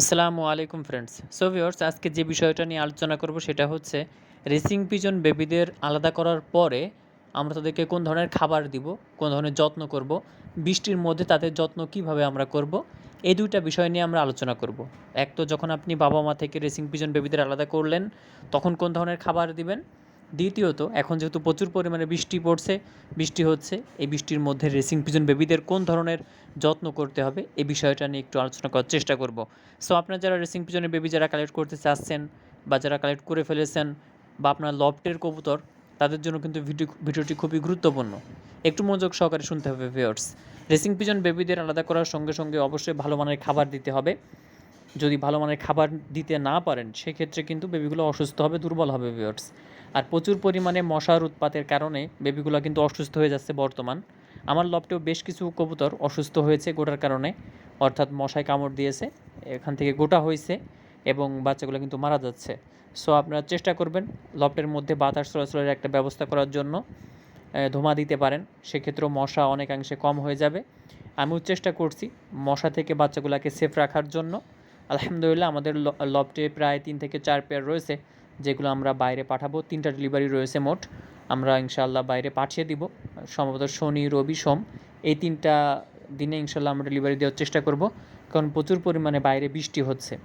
আসসালামু আলাইকুম friends so viewers আজকে যে বিষয়টা নিয়ে আলোচনা করব সেটা হচ্ছে রেসিং পিজন বেবিদের আলাদা করার পরে আমরা তাদেরকে কোন ধরনের খাবার দিব, কোন ধরনের যত্ন করব, বৃষ্টির মধ্যে তাদের যত্ন কীভাবে আমরা করব, এই দুইটা বিষয় নিয়ে আমরা আলোচনা করব। এক তো যখন আপনি বাবা মা থেকে রেসিং পিজন বেবিদের আলাদা করলেন, তখন কোন ধরনের খাবার দিবেন দ্বিতীয়ত, এখন যেহেতু প্রচুর পরিমাণে বৃষ্টি পড়ছে, বৃষ্টি হচ্ছে, এই বৃষ্টির মধ্যে রেসিং পিজন বেবিদের কোন ধরনের যত্ন করতে হবে এই বিষয়টা নিয়ে একটু আলোচনা করার চেষ্টা করব। সো আপনারা যারা রেসিং পিজনের বেবি যারা কালেক্ট করতে চাচ্ছেন বা যারা কালেক্ট করে ফেলেছেন বা আপনার লফটের কবুতর, তাদের জন্য কিন্তু ভিডিও ভিডিওটি খুবই গুরুত্বপূর্ণ। একটু মনোযোগ সহকারে শুনতে হবে ভিওর্স রেসিং পিজন বেবিদের আলাদা করার সঙ্গে সঙ্গে অবশ্যই ভালো মানের খাবার দিতে হবে। যদি ভালো মানের খাবার দিতে না পারেন, সেক্ষেত্রে কিন্তু বেবিগুলো অসুস্থ হবে, দুর্বল হবে ভিওর্স আর প্রচুর পরিমাণে মশার উৎপাতের কারণে বেবিগুলো কিন্তু অসুস্থ হয়ে যাচ্ছে বর্তমান। আমার লফটেও বেশ কিছু কবুতর অসুস্থ হয়েছে গোটার কারণে, অর্থাৎ মশায় কামড় দিয়েছে, এখান থেকে গোটা হয়েছে এবং বাচ্চাগুলো কিন্তু মারা যাচ্ছে। সো আপনারা চেষ্টা করবেন লফটের মধ্যে বাতাস চলাচলের একটা ব্যবস্থা করার জন্য ধোঁয়া দিতে পারেন। সেক্ষেত্রেও মশা অনেকাংশে কম হয়ে যাবে। আমিও চেষ্টা করছি মশা থেকে বাচ্চাগুলোকে সেফ রাখার জন্য। আলহামদুলিল্লাহ আমাদের লফটে প্রায় তিন থেকে চার পেয়ার রয়েছে। যেগুলো আমরা বাইরে পাঠাবো, তিনটা ডেলিভারি রয়েছে মোট। আমরা ইনশাল্লাহ বাইরে পাঠিয়ে দিব। সম্ভবত শনি, রবি, সোম, এই তিনটা দিনে ইনশাল্লাহ আমরা ডেলিভারি দেওয়ার চেষ্টা করব। কারণ প্রচুর পরিমাণে বাইরে বৃষ্টি হচ্ছে।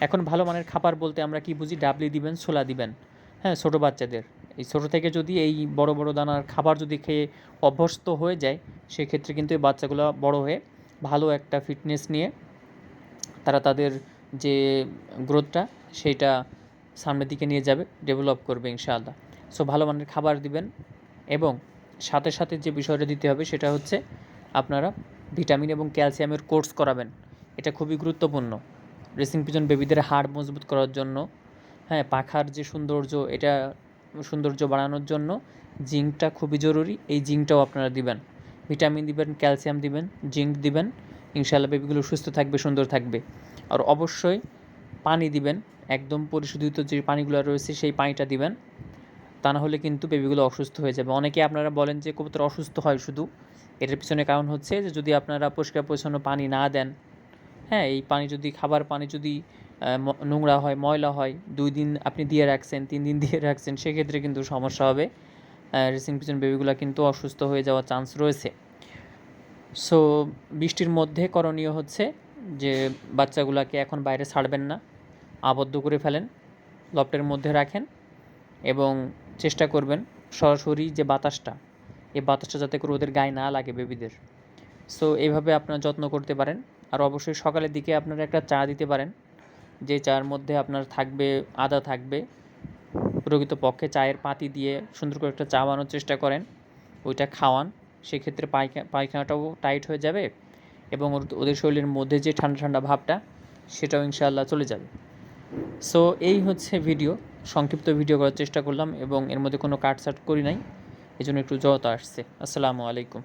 এখন ভালো মানের খাবার বলতে আমরা কি বুঝি? ডাবলি দিবেন, ছোলা দিবেন। হ্যাঁ ছোটো বাচ্চাদের। এই ছোটো থেকে যদি এই বড় বড় দানার খাবার যদি খেয়ে অভ্যস্ত হয়ে যায়, সেক্ষেত্রে কিন্তু এই বাচ্চাগুলো বড় হয়ে ভালো একটা ফিটনেস নিয়ে তারা তাদের যে গ্রোথটা সেইটা সামনের দিকে নিয়ে যাবে ডেভেলপ করবে ইনশাআল্লাহ। সো ভালো মানের খাবার দিবেন এবং সাথে সাথে যে বিষয়টা দিতে হবে সেটা হচ্ছে আপনারা ভিটামিন এবং ক্যালসিয়ামের কোর্স করাবেন। এটা খুবই গুরুত্বপূর্ণ। রেসিং পিজন বেবিদের হাড় মজবুত করার জন্য হ্যাঁ পাখার যে সৌন্দর্য, এটা সৌন্দর্য বাড়ানোর জন্য জিঙ্কটা খুবই জরুরি। এই জিঙ্কটাও আপনারা দিবেন। ভিটামিন দিবেন, ক্যালসিয়াম দিবেন, জিঙ্ক দিবেন। ইনশাআল্লাহ বেবিগুলো সুস্থ থাকবে, সুন্দর থাকবে। আর অবশ্যই পানি দিবেন, একদম পরিশোধিত যে পানিগুলো রয়েছে সেই পানিটা দিবেন। তা না হলে কিন্তু বেবিগুলো অসুস্থ হয়ে যাবে। অনেকে আপনারা বলেন যে কবুতর অসুস্থ হয় শুধু। এটার পিছনে কারণ হচ্ছে যে যদি আপনারা পরিষ্কার পরিচ্ছন্ন পানি না দেন হ্যাঁ এই পানি যদি, খাবার পানি যদি নোংরা হয়, ময়লা হয়, দুই দিন আপনি দিয়ে রাখছেন, তিন দিন দিয়ে রাখছেন, সেক্ষেত্রে কিন্তু সমস্যা হবে। রেসিং পিছন বেবিগুলো কিন্তু অসুস্থ হয়ে যাওয়ার চান্স রয়েছে। সো, বৃষ্টির মধ্যে করণীয় হচ্ছে যে বাচ্চাগুলোকে এখন বাইরে ছাড়বেন না, আবদ্ধ করে ফেলেন, লফটের মধ্যে রাখেন এবং চেষ্টা করবেন সরাসরি যে বাতাসটা, এই বাতাসটা যাতে করে ওদের গায়ে না লাগে বেবিদের। সো এইভাবে আপনারা যত্ন করতে পারেন। আর অবশ্যই সকালের দিকে আপনারা একটা চা দিতে পারেন, যে চার মধ্যে আপনার থাকবে, আদা থাকবে। প্রকৃত পক্ষে চায়ের পাতি দিয়ে সুন্দর করে একটা চা বানানোর চেষ্টা করেন, ওইটা খাওয়ান। সেক্ষেত্রে পায়খা, পায়খানাটাও টাইট হয়ে যাবে। এবং ওদের শরীরের মধ্যে যে ঠান্ডা ঠান্ডা ভাবটা, সেটাও ইনশাআল্লাহ চলে যাবে। সো এই হচ্ছে ভিডিও সংক্ষিপ্ত ভিডিও করার চেষ্টা করলাম এবং এর মধ্যে কোনো কাটসাট করি নাই। এই জন্য একটু জড়তা আসছে। আসসালামু আলাইকুম।